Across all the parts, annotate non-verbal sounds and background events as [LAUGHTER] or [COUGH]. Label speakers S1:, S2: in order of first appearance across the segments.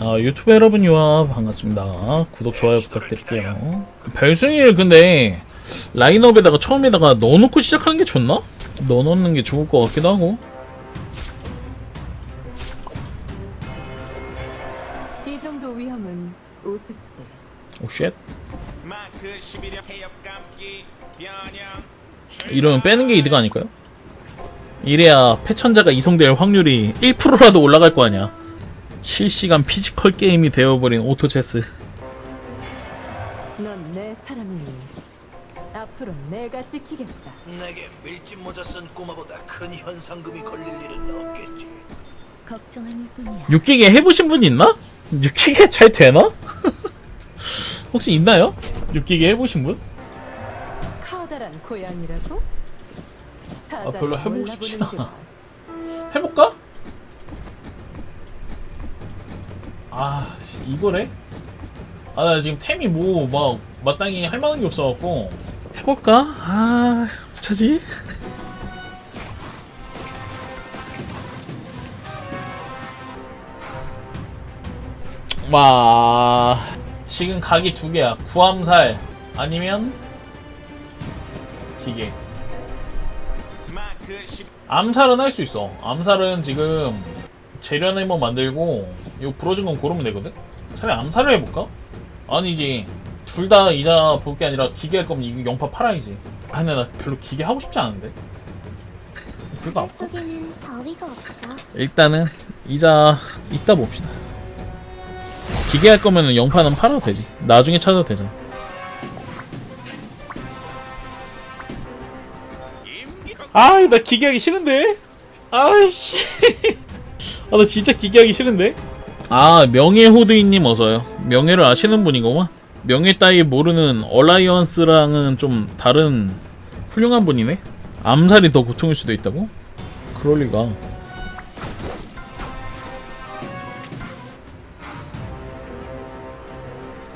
S1: 아, 유튜브 여러분 유아 반갑습니다. 구독 좋아요 부탁드릴게요. 별순이를 근데 라인업에다가 처음에다가 넣어놓고 시작하는 게 좋나? 넣어놓는 게 좋을 것 같기도 하고.
S2: 이 정도 위험은 우습지.
S1: 오 쉣.
S3: 마크 11여 해역 감기 변형
S1: 이러면 빼는 게 이득 아닐까요? 이래야 패천자가 이송될 확률이 1%라도 올라갈 거 아니야. 실시간 피지컬 게임이 되어버린 오토체스.
S2: 넌 내 사람이니 앞으로 내가 지키겠다.
S4: 내게 밀짚 모자 쓴 꼬마보다 큰 현상금이 걸릴 일은 없겠지.
S2: 걱정할 뿐이야.
S1: 육기계 해보신 분 있나? 육기계 잘 되나? [LAUGHS] 혹시 있나요? 육기계 해보신 분?
S2: 커다란 고양이라고?
S1: 아, 별로 해보고. 싶진 않아. 해볼까? 아, 씨, 이거래? 아, 나 지금 템이 뭐, 막, 마땅히 할 만한 게 없어갖고. 해볼까? 아, 어쩌지? 와, 지금 각이 두 개야. 구암살, 아니면, 기계.
S3: 마크 10
S1: 암살은 할 수 있어. 암살은 지금 재련해만 만들고 이거 부러진 건 고르면 되거든. 차라리 암살을 해볼까? 아니지. 둘 다 이자 볼 게 아니라 기계 할 거면 이거 영파 팔아야지. 아 근데 나 별로 기계 하고 싶지 않은데. 둘 다 아파.
S5: 속에는 더위가 없어.
S1: 일단은 이자 이따 봅시다. 기계 할 거면 은 영파는 팔아도 되지. 나중에 찾아도 되잖아. 아이 나 기계하기 싫은데. 아이씨. 아 나 진짜 기계하기 싫은데. 아 명예호드이님 어서요. 명예를 아시는 분이구만. 명예 따위 모르는 얼라이언스랑은 좀 다른 훌륭한 분이네. 암살이 더 고통일 수도 있다고? 그럴 리가.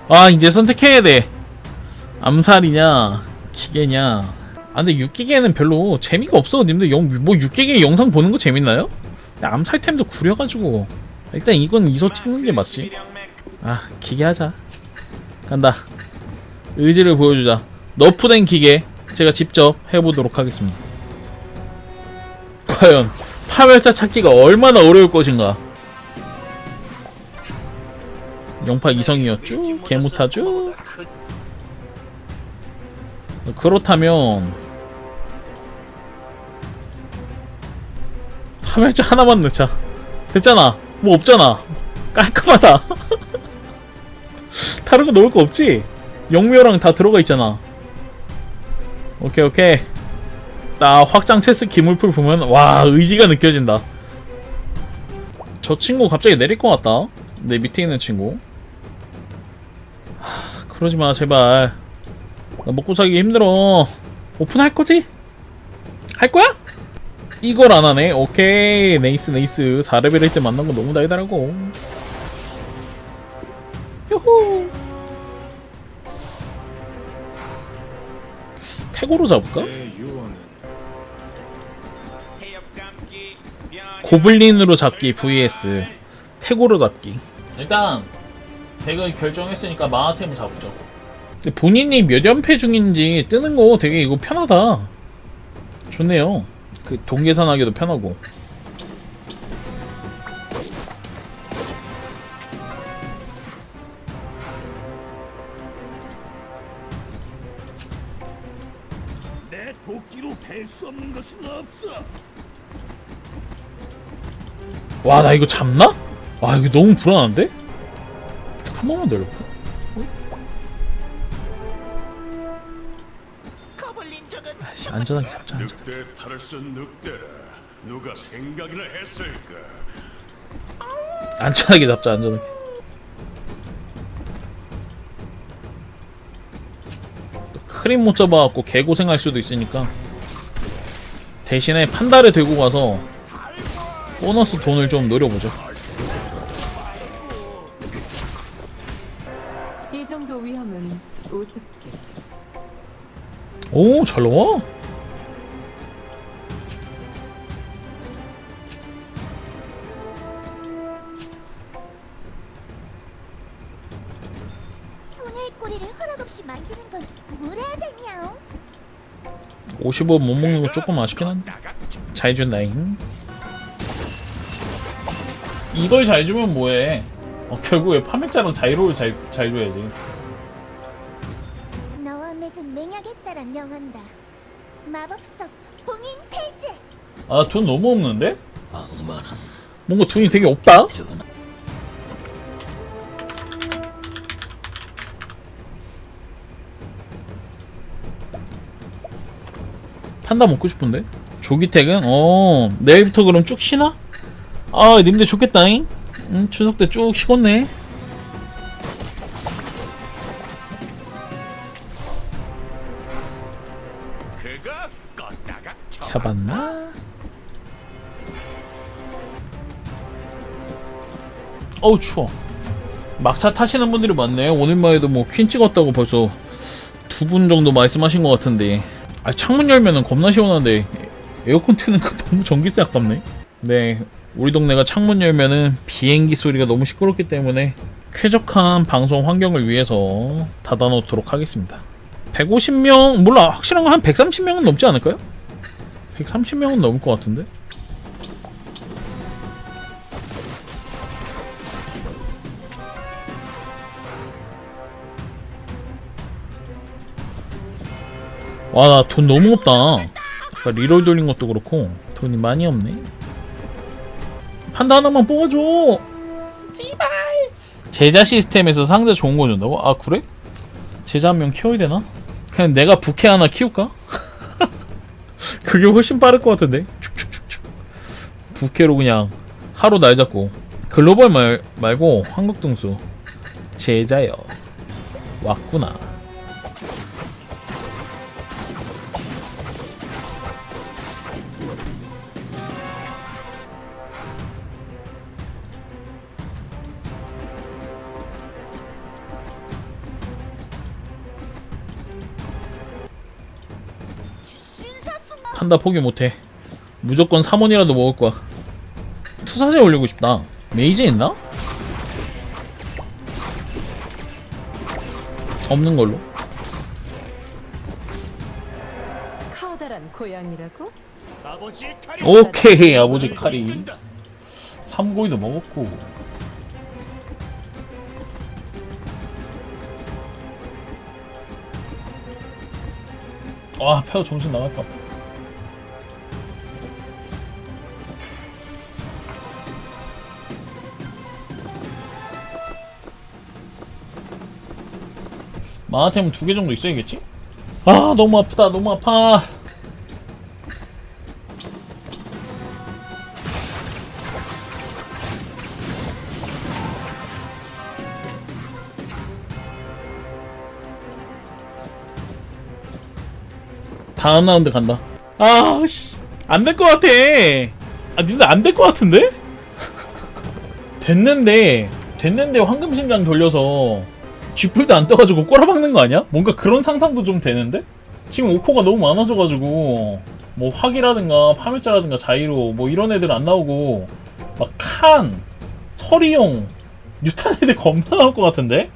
S1: 아 이제 선택해야 돼 암살이냐 기계냐 아 근데 육기계는 별로 재미가 없어 님들 영, 뭐 육기계 영상 보는 거 재밌나요? 암살템도 구려가지고. 일단 이건 이소 찍는 게 맞지. 아 기계 하자. 간다. 의지를 보여주자. 너프된 기계 제가 직접 해보도록 하겠습니다. 과연 파멸자 찾기가 얼마나 어려울 것인가? 영파 이성이었죠?
S4: 큰
S1: 그렇다면 파멸자 하나만 넣자. 됐잖아. 뭐 없잖아. 깔끔하다. [LAUGHS] 다른 거 넣을 거 없지? 영묘랑 다 들어가 있잖아. 오케이 오케이. 나 확장 체스 기물풀 보면 와 의지가 느껴진다. 저 친구 갑자기 내릴 것 같다. 내 밑에 있는 친구. 하, 그러지마 제발. 나 먹고 살기 힘들어. 오픈할 거지? 할 거야? 이걸 안 하네. 오케이. 네이스, 네이스. 4레벨 일 때 만난 거 너무 달달하고. 요호. 태고로 잡을까? 고블린으로 잡기 vs 태고로 잡기. 일단 덱을 결정했으니까 마하템을 잡죠. 근데 본인이 몇 연패 중인지 뜨는 거 되게 이거 편하다. 좋네요. 그 동계산하기도 편하고.
S4: 내 도끼로 벨수 없는 것은 없어.
S1: 와, 나 이거 잡나? 와, 이거 너무 불안한데? 한 번만 더 열어볼까? 아이씨, 안전하게 잡자, 안전하게.
S6: 늑대 탈을 쓴 늑대라 누가 생각이나 했을까
S1: 안전하게 잡자, 안전하게. 또 크림 못 잡아갖고 개고생할 수도 있으니까. 대신에 판다를 들고 가서 보너스 돈을 좀 노려보죠. 오, 잘 나와? 55원 못 먹는 거 조금 아쉽긴 한데. 잘 준다잉. 이걸 잘 주면 뭐해? 어, 결국에 파맥자랑 자이로를 잘, 잘 줘야지.
S5: 명한다. 마법석 봉인 해제.
S1: 아돈 너무 없는데? 뭔가 돈이 되게 없다? 판다 먹고 싶은데? 조기택은? 어 내일부터 그럼 쭉 쉬나? 아 님들 좋겠다잉 응, 추석 때 쭉 쉬겠네 켜봤나? 어우 추워. 막차 타시는 분들이 많네요 오늘만 해도 뭐 퀸 찍었다고 벌써 두 분 정도 말씀하신 것 같은데. 아 창문 열면은 겁나 시원한데. 에어컨 트는 거 [LAUGHS] 너무 전기세 아깝네. 네 우리 동네가 창문 열면은 비행기 소리가 너무 시끄럽기 때문에 쾌적한 방송 환경을 위해서 닫아놓도록 하겠습니다. 150명 몰라. 확실한 거 한 130명은 넘지 않을까요? 130명은 넘을 것 같은데? 와, 나 돈 너무 없다. 아까 리롤 돌린 것도 그렇고, 돈이 많이 없네. 판다 하나만 뽑아줘! 제발! 제자 시스템에서 상자 좋은 거 준다고? 아, 그래? 제자 한 명 키워야 되나? 그냥 내가 부캐 하나 키울까? 그게 훨씬 빠를 것 같은데? 축축축축. 부캐로 그냥 하루 날 잡고. 글로벌 말, 말고 한국 등수. 제자여. 왔구나 판다 포기 못해. 무조건 3원이라도 먹을 거야. 투사제 올리고 싶다. 메이즈 있나? 없는 걸로.
S2: 커다란 고양이라고?
S1: 오케이 아버지 칼이. 삼고이도 먹었고. 와 페어 정신 나갈 것 같아 마하템은 두 개 정도 있어야겠지? 아 너무 아프다 너무 아파 다음 라운드 간다. 아, 씨. 안 될 것 같아. 아, 님들 안될 것 같은데? [LAUGHS] 됐는데, 됐는데 황금심장 돌려서 쥐풀도 안 떠가지고 꼬라박는 거 아니야? 뭔가 그런 상상도 좀 되는데? 지금 오코가 너무 많아져가지고, 뭐 화기라든가 파멸자라든가 자이로 뭐 이런 애들 안 나오고, 막 칸, 서리용, 뉴탄 애들 겁나 나올 것 같은데?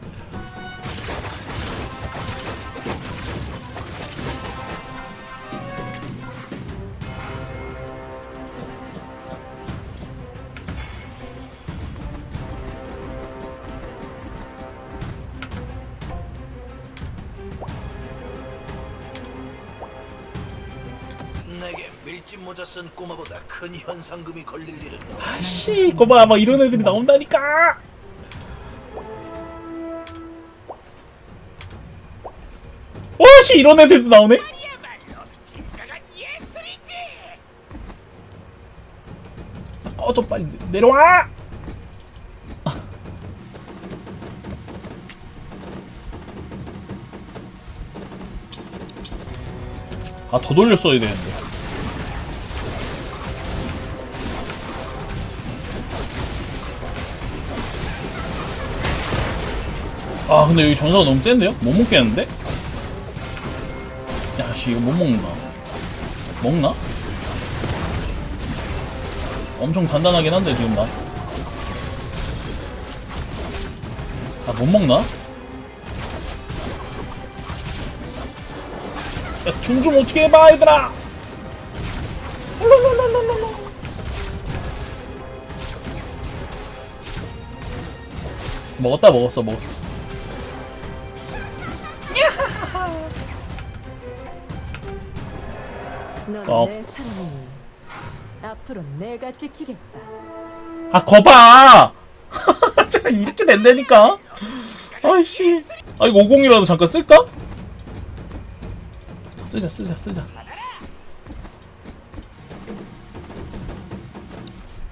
S4: 큰 현상금이 걸릴 일은.
S1: 아씨, 이거 봐, 막 이런 애들이 나온다니까! 오씨, 이런 애들도 나오네? 어, 좀 빨리 내려와! 아, 더 돌렸어야 되는데. 아 근데 여기 전사가 너무 센데요? 못 먹겠는데? 야씨 이거 못 먹는다 먹나? 엄청 단단하긴 한데 지금 나 아, 못 먹나? 야중좀 어떻게 해봐 얘들아 먹었다 먹었어 먹었어 어.
S2: 내 사람이니 앞으로 내가 지키겠다.
S1: 아 거봐 [LAUGHS] 제가 이렇게 된다니까 아이씨 아 이거 50이라도 잠깐 쓸까? 쓰자 쓰자 쓰자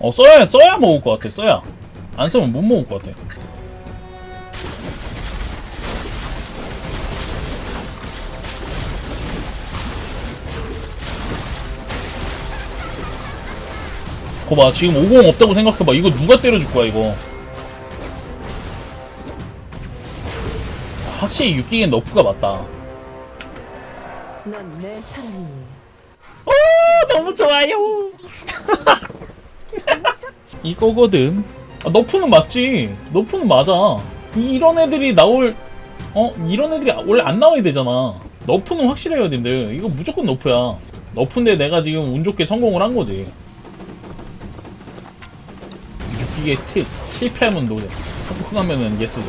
S1: 어 써야 써야 먹을 것 같아 써야 안 쓰면 못 먹을 것 같아 거봐. 지금 50 없다고 생각해봐. 이거 누가 때려줄 거야 이거? 확실히 육기겐 너프가 맞다.
S2: 넌내 사람이니.
S1: 오 너무 좋아요. [LAUGHS] 이거거든. 아, 너프는 맞지. 너프는 맞아. 이- 이런 애들이 나올 어? 이런 애들이 원래 안 나와야 되잖아. 너프는 확실해요 님들 이거 무조건 너프야. 너프인데 내가 지금 운 좋게 성공을 한 거지 육기계 특 실패하면 노래. 성공하면은 예스지.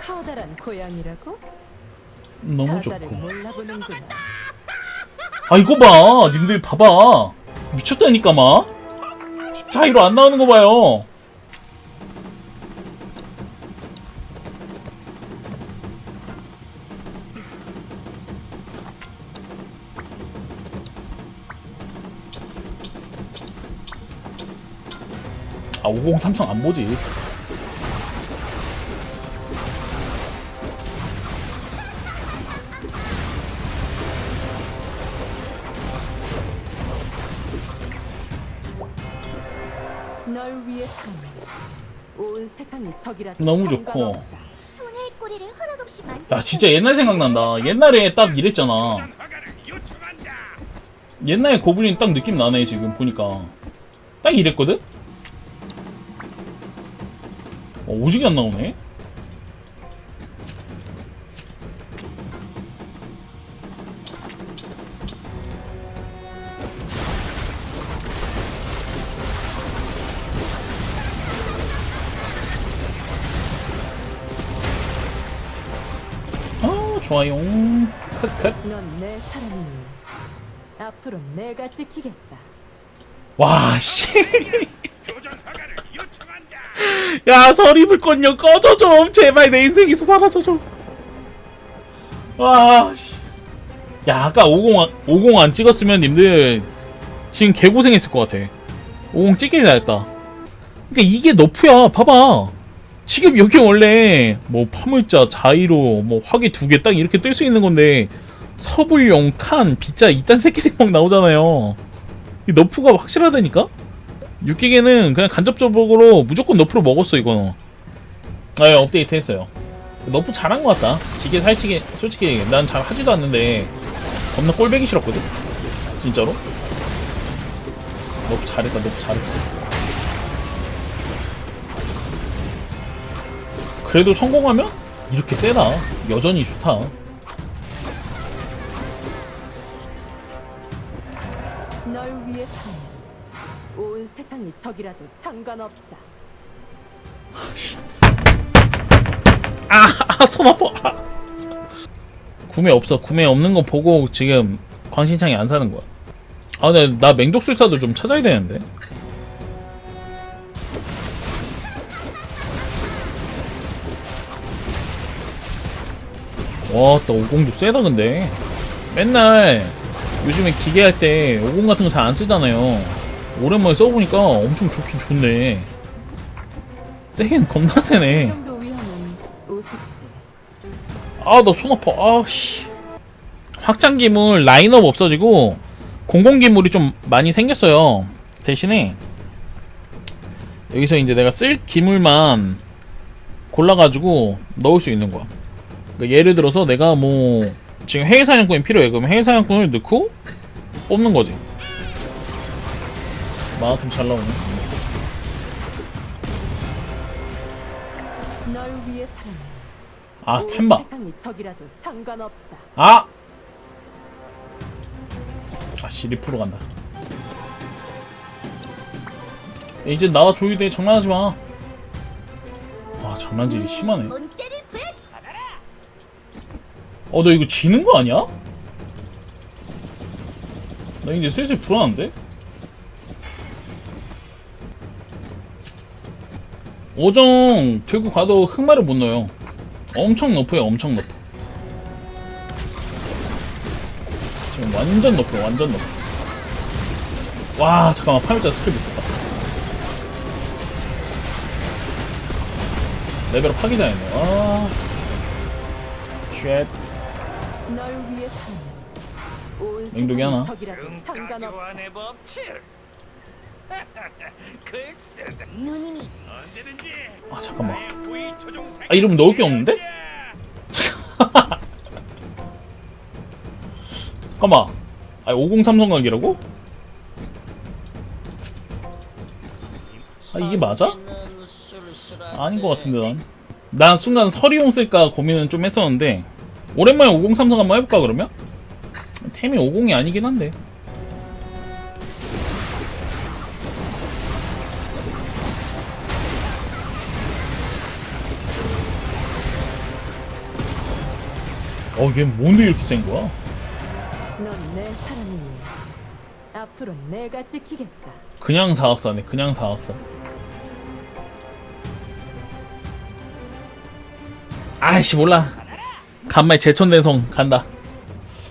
S2: 커다란 고양이라고?
S1: 너무
S2: 사자를
S1: 좋고.
S2: 몰라보는구나.
S1: 아 이거 봐. 님들 봐봐. 미쳤다니까 막. 자 이로 안 나오는 거 봐요 아 50 삼성 안 보지
S2: 널 위해 온 세상이 적이라도
S1: 너무 좋고.
S2: 상관없다.
S5: 소녀의 꼬리를 허락 없이 만져.
S1: 야 진짜 옛날 생각난다 옛날에 딱 이랬잖아. 옛날에 고블린 딱 느낌 나네 지금 보니까 딱 이랬거든? 어, 오지게 안 나오네 아 좋아요 컷컷
S2: 넌 내 사람이니 앞으로 내가 지키겠다.
S1: 와, 씨.
S3: 교전 허가를 요청한다.
S1: 야, 서리불꽃녀 꺼져 좀. 제발 내 인생에서 사라져 좀. 와, 씨. 야, 아까 50, 안- 50 안 찍었으면 님들 지금 개고생했을 것 같아. 50 찍길 잘했다. 그니까 이게 너프야. 봐봐. 지금 여기 원래 뭐 파물자, 자이로, 뭐 화기 두 개 딱 이렇게 뜰 수 있는 건데 서불용, 칸, 비자 이딴 새끼들 막 나오잖아요. 이 너프가 확실하다니까? 육기계는 그냥 간접적으로 무조건 너프로 먹었어 이거는 아 예, 업데이트 했어요. 너프 잘한 것 같다. 기계 살찌게 솔직히 난 잘 하지도 않는데 겁나 꼴배기 싫었거든? 진짜로? 너프 잘했다 너프 잘했어. 그래도 성공하면 이렇게 세다. 여전히 좋다
S2: 세상이 적이라도 상관없다.
S1: 아, 손 아파. 아. 구매 없어. 구매 없는 거 보고 지금 광신창이 안 사는 거야. 아, 근데 나 맹독술사도 좀 찾아야 되는데. 와, 또 50도 세다 근데. 맨날 요즘에 기계 할때50 같은 거 잘 안 쓰잖아요. 오랜만에 써보니까 엄청 좋긴 좋네. 세긴 겁나
S2: 이
S1: 세네. 아, 너손 아파. 아, 씨. 확장 기물 라인업 없어지고 공공 기물이 좀 많이 생겼어요. 대신에 여기서 이제 내가 쓸 기물만 골라가지고 넣을 수 있는 거야. 그러니까 예를 들어서 내가 뭐 지금 해외 사냥꾼이 필요해. 그럼 해외 사냥꾼을 넣고 뽑는 거지. 마하튼 잘 나오네.
S2: 널 위해서라면 아온
S1: 템바
S2: 세상이 적이라도 상관없다.
S1: 아! 아씨 리프로 간다 야, 이제 나와 조이대 장난하지 마. 아 장난질이 심하네.
S5: 몬테를
S1: 브어너 이거 지는 거 아니야? 나 이제 슬슬 불안한데? 오정 들고 가도 흑마를 못 넣어요. 엄청 높아요, 엄청 높아. 지금 완전 높아요, 완전 높아. 와, 잠깐만, 파멸자 스킬 못했다. 레벨업 하기 전이네. 아, 쉣.
S2: 널
S1: 맹독이 하나.
S2: 적이라도 상관없다.
S3: 법칙. 글쎄,
S5: 누님이
S3: 언제든지.
S1: 아, 잠깐만. 아, 이러면 넣을 게 없는데? 잠깐만. 아, 5030 각이라고? 아, 이게 맞아? 아닌 것 같은데, 난. 난 순간 서리용 쓸까 고민은 좀 했었는데, 오랜만에 5030 한번 해볼까, 그러면? 템이 50이 아니긴 한데. 어, 얘 뭔데 이렇게 센 거야?
S2: 넌 내 사람이니. 앞으로 내가 지키겠다.
S1: 그냥 사악사네 그냥 사악사. 아이씨 몰라. 간만에 제천된 성 간다.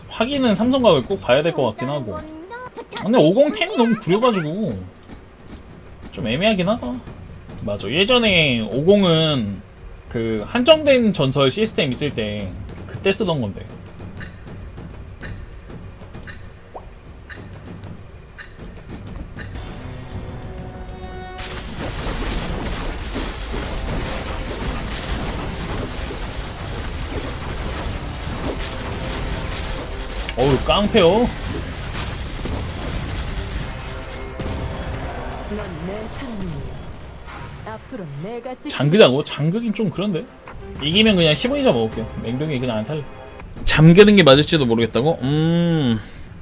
S1: 확인은 삼성각을 꼭 봐야 될 것 같긴 하고. 아, 근데 5010이 너무 구려가지고 좀 애매하긴 하다. 맞아. 예전에 50은 그 한정된 전설 시스템 있을 때 그때 쓰던 건데 어우 깡패요
S2: 넌내 사람이니 앞으로 내가 지키.
S1: 장그자고? 장그긴 좀 그런데 이기면 그냥 15이자 먹을게요 맹동이 그냥 안 살래 잠그는 게 맞을지도 모르겠다고? 음.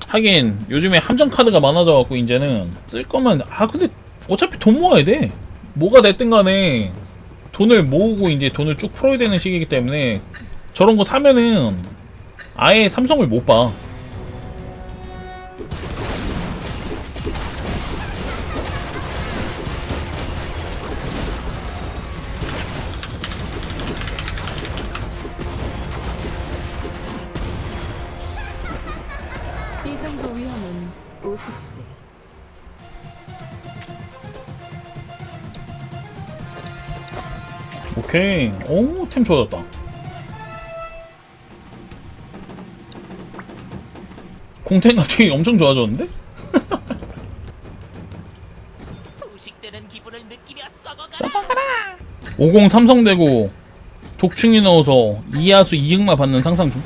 S1: 하긴 요즘에 함정 카드가 많아져 갖고 이제는 쓸 거면 아 근데 어차피 돈 모아야 돼. 뭐가 됐든 간에 돈을 모으고 이제 돈을 쭉 풀어야 되는 시기이기 때문에 저런 거 사면은 아예 삼성을 못 봐
S2: 이 정도 위험은 우습지.
S1: 오케이. 오 템 좋아졌다. 공템 갑자기 엄청 좋아졌는데?
S7: 부식되는 기분을 느끼며 썩어가
S1: 50 삼성되고 독충이 넣어서 이하수 이응마 받는 상상 중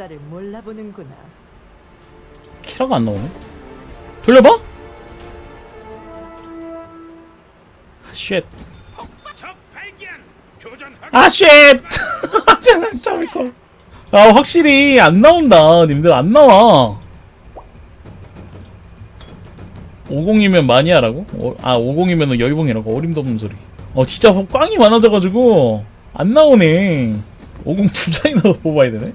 S2: 사자를 몰라보는구나.
S1: 키라가 안 나오네 돌려봐? 아, 쉣. 아, 쉣! [LAUGHS] 아, 확실히 안 나온다. 님들 안 나와. 50이면 많이 하라고? 어, 아, 50이면 열봉이라고. 어림도 없는 소리. 어, 진짜 꽝이 많아져가지고, 안 나오네. 50 두 장이나 더 [LAUGHS] 뽑아야 되네.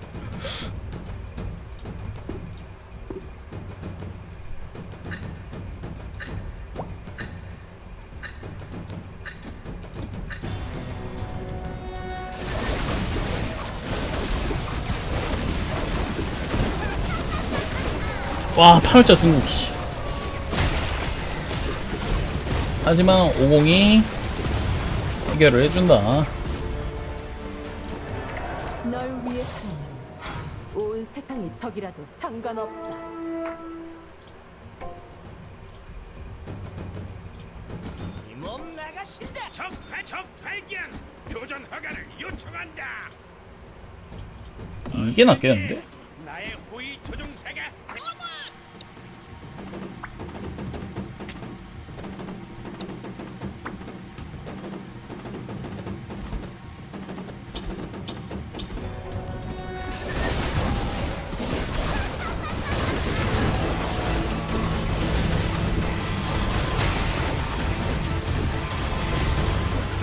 S1: 와, 파멸자 중국, 씨. 하지만 50이 해결을 해준다.
S2: 널 위해서라면 온 세상이 적이라도 상관없다.
S7: 몸 나가신다
S3: 적, 발- 적 발견. 교전 허가를 요청한다.
S1: 이게 낫겠는데?
S3: 나의 부위 조종사가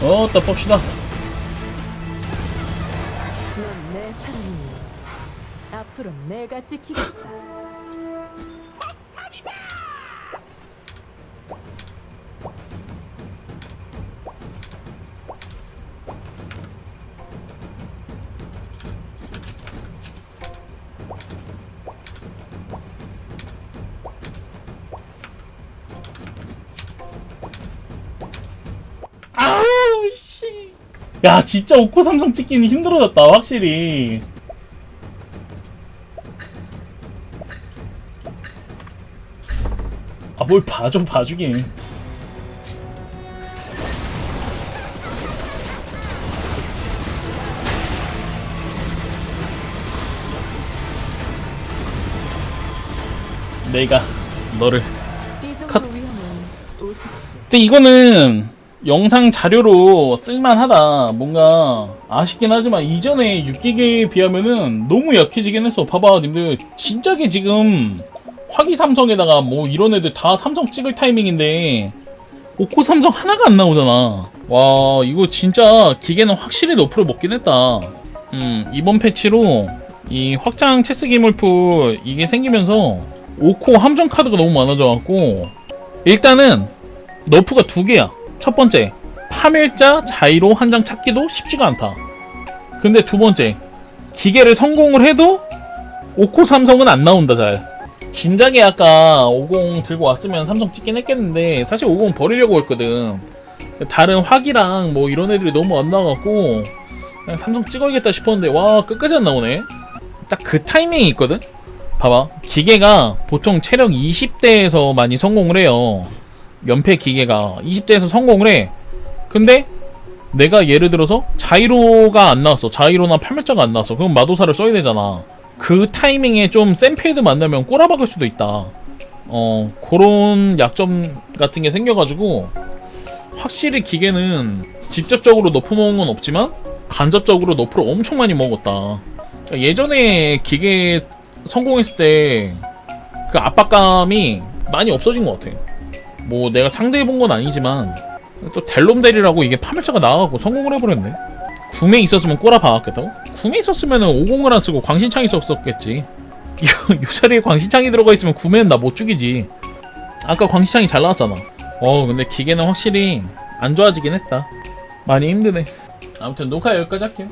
S1: 어따 봅시다.
S2: 넌내 사람이니 앞으로 내가 지키겠다
S1: 야 진짜 오코 삼성 찍기는 힘들어졌다 확실히. 아 뭘 봐줘 봐주긴. 내가 너를 컷. 근데 이거는 영상 자료로 쓸만하다. 뭔가 아쉽긴 하지만 이전에 6기계에 비하면은 너무 약해지긴 했어. 봐봐, 님들. 진작에 지금 화기 삼성에다가 뭐 이런 애들 다 삼성 찍을 타이밍인데 오코 삼성 하나가 안 나오잖아. 와, 이거 진짜 기계는 확실히 너프를 먹긴 했다. 음, 이번 패치로 이 확장 체스 기 물풀 이게 생기면서 오코 함정 카드가 너무 많아져갖고 일단은 너프가 두 개야. 첫 번째, 파멸자 자이로 한 장 찾기도 쉽지가 않다. 근데 두 번째, 기계를 성공을 해도 오코 삼성은 안 나온다 잘. 진작에 아까 50 들고 왔으면 삼성 찍긴 했겠는데 사실 50 버리려고 했거든. 다른 화기랑 뭐 이런 애들이 너무 안 나와갖고 그냥 삼성 찍어야겠다 싶었는데 와 끝까지 안 나오네. 딱 그 타이밍이 있거든. 봐봐, 기계가 보통 체력 20대에서 많이 성공을 해요. 연패 기계가 20대에서 성공을 해. 근데 내가 예를 들어서 자이로가 안 나왔어. 자이로나 팔매자가 안 나왔어. 그럼 마도사를 써야 되잖아. 그 타이밍에 좀 센필드 만나면 꼬라박을 수도 있다. 어, 그런 약점 같은 게 생겨가지고 확실히 기계는 직접적으로 너프 먹은 건 없지만 간접적으로 너프를 엄청 많이 먹었다. 그러니까 예전에 기계 성공했을 때 그 압박감이 많이 없어진 것 같아. 뭐 내가 상대해 본 건 아니지만 또 델롬델이라고 이게 파멸자가 나와갖고 성공을 해버렸네. 구매 있었으면 꼬라 박았겠다고? 구매 있었으면 50을 안 쓰고 광신창이 썼었겠지. [LAUGHS] 이, 이 자리에 광신창이 들어가 있으면 구매는 나 못 죽이지. 아까 광신창이 잘 나왔잖아. 어 근데 기계는 확실히 안 좋아지긴 했다. 많이 힘드네. 아무튼 녹화 여기까지 할게요.